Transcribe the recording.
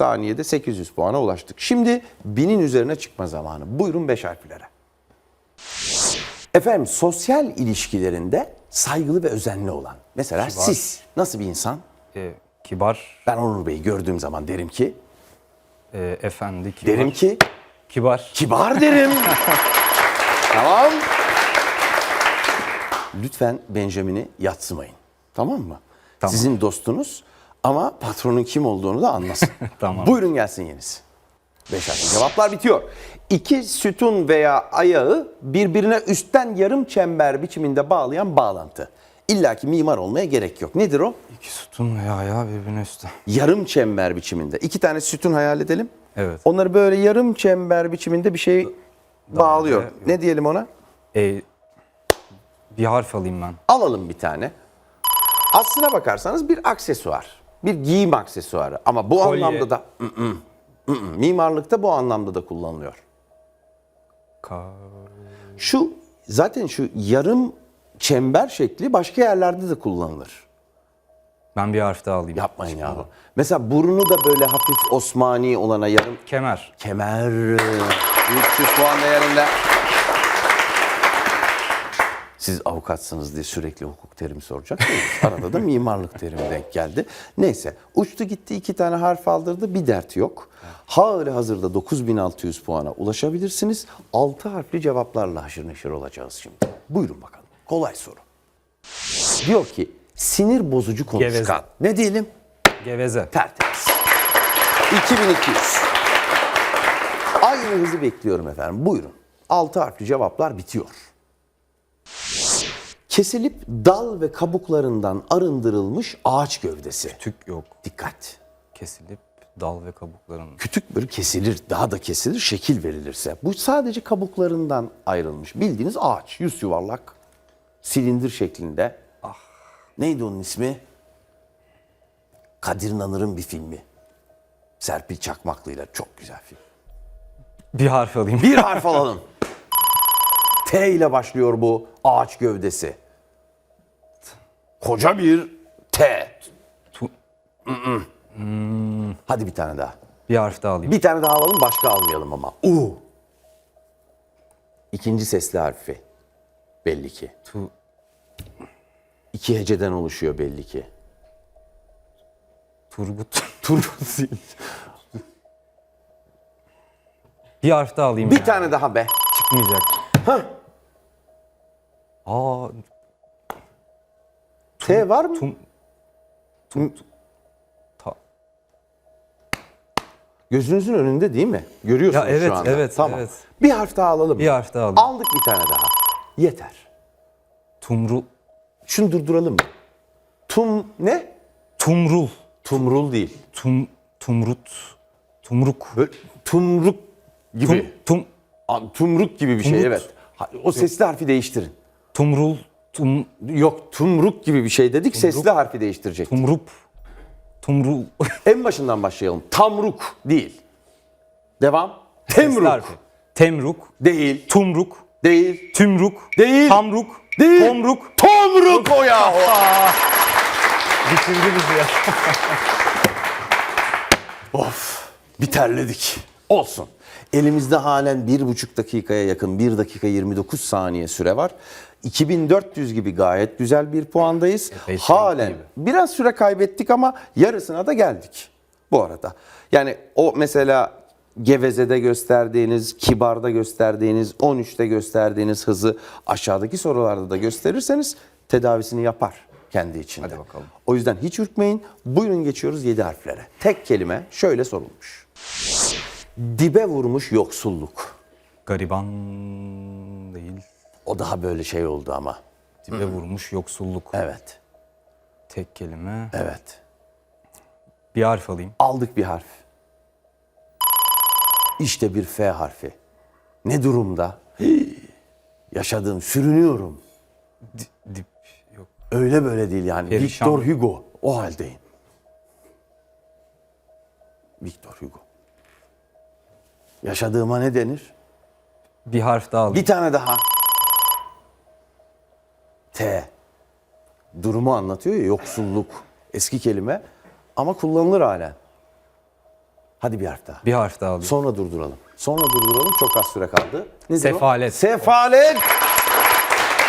saniyede 800 puana ulaştık. Şimdi binin üzerine çıkma zamanı. Buyurun 5 harflere. Efendim sosyal ilişkilerinde saygılı ve özenli olan. Mesela siz nasıl bir insan? E, kibar, Ben Onur Bey'i gördüğüm zaman derim ki, e, efendi, kibar. derim ki Kibar. kibar derim. tamam. Lütfen Benjamin'i yatsımayın. Tamam mı? Tamam. Sizin dostunuz ama patronun kim olduğunu da anlasın. Tamam. Buyurun gelsin yenisi. Beş harfli cevaplar bitiyor. İki sütun veya ayağı birbirine üstten yarım çember biçiminde bağlayan bağlantı. İlla ki mimar olmaya gerek yok. Nedir o? İki sütun veya ayağı birbirine üstte. Yarım çember biçiminde. İki tane sütun hayal edelim. Evet. Onları böyle yarım çember biçiminde bir şey bağlıyor. yok. Ne diyelim ona? E, bir harf alayım ben. Alalım bir tane. Aslına bakarsanız bir aksesuar. Bir giyim aksesuarı. Ama bu Kolye. anlamda da ı-ı, ı-ı. mimarlıkta bu anlamda da kullanılıyor. Ka Şu zaten şu yarım çember şekli başka yerlerde de kullanılır. ben bir harf daha alayım. Yapmayın yahu. Mesela burnu da böyle hafif Osmani olana yarım Kemer. kemer. 300 puan değerinde. Siz avukatsınız diye sürekli hukuk terimi soracak mıyız? Arada da mimarlık terimi denk geldi. Neyse uçtu gitti iki tane harf aldırdı bir dert yok. Hali hazırda 9600 puana ulaşabilirsiniz. 6 harfli cevaplarla haşır neşir olacağız şimdi. Buyurun bakalım. Kolay soru. Diyor ki sinir bozucu konuşkan. Geveze. Ne diyelim? Geveze. Tertemiz. 2200. Aynı hızı bekliyorum efendim. Buyurun. 6 harfli cevaplar bitiyor. Kesilip dal ve kabuklarından arındırılmış ağaç gövdesi. Tük yok. Dikkat. Kesilip dal ve kabukların. Kütük böyle kesilir, daha da kesilir, şekil verilirse. Bu sadece kabuklarından ayrılmış. Bildiğiniz ağaç, yüz yuvarlak, silindir şeklinde. Ah. Neydi onun ismi? Kadir Nanır'ın bir filmi. Serpil Çakmaklı'yla çok güzel film. Bir harf alayım. Bir harf alalım. T ile başlıyor bu ağaç gövdesi. Koca bir T. Tu- Hadi bir tane daha. bir harf daha alayım. Bir tane daha alalım başka almayalım ama. U. İkinci sesli harfi. Belli ki. Tu İki heceden oluşuyor belli ki. Turgut. Turgut değil. bir harf daha alayım. Bir ya. tane daha be. Çıkmayacak. Aa, T var mı? tum, ta, Gözünüzün önünde değil mi? Görüyorsunuz Ya evet, şu anda. evet, tamam. evet. Bir harf daha alalım. bir harf daha alayım. Aldık bir tane daha. Yeter. Tumrul. Şunu durduralım mı? Tum ne? Tumrul. Tumrul değil. Tum, tumrut. Tumruk. Böyle tumruk gibi. Tum, tum, Tum, tumruk gibi bir şey Tumruk. evet. Ha, O sesli harfi değiştirin. Tumrul. Tum, Yok tumruk gibi bir şey dedik sesli harfi değiştirecek. tumrup. Tumrul. En başından başlayalım. Tamruk değil. Devam. Temruk harfi. Temruk. değil. Tumruk. Değil. Tümruk. Değil. Tamruk. Değil. Tomruk. Tomruk o yahu. Bitirdi bizi ya. Of bir terledik. Olsun. Elimizde halen bir buçuk dakikaya yakın 1 dakika 29 saniye süre var. 2400 gibi gayet güzel bir puandayız. Epey halen sürekli biraz süre kaybettik ama yarısına da geldik bu arada. Yani o mesela Geveze'de gösterdiğiniz, Kibar'da gösterdiğiniz, 13'te gösterdiğiniz hızı aşağıdaki sorularda da gösterirseniz tedavisini yapar kendi içinde. Hadi bakalım. O yüzden hiç ürkmeyin. Buyurun geçiyoruz 7 harflere. Tek kelime şöyle sorulmuş. Dibe vurmuş yoksulluk. Gariban değil. O daha böyle şey oldu ama. Dibe vurmuş yoksulluk. Evet, Tek kelime. evet. Bir harf alayım. Aldık bir harf. İşte bir F harfi. Ne durumda? Hii, yaşadığım, sürünüyorum. Di- dip yok. Öyle böyle değil yani. Perişan. Victor Hugo. O haldeyim. Victor Hugo. Yaşadığıma ne denir? Bir harf daha alayım. Bir tane daha. T. Durumu anlatıyor ya yoksulluk. Eski kelime ama kullanılır halen. Hadi bir harf daha. Bir harf daha alayım. Sonra durduralım. Sonra durduralım. Çok az süre kaldı. Nedir o? Sefalet. Sefalet.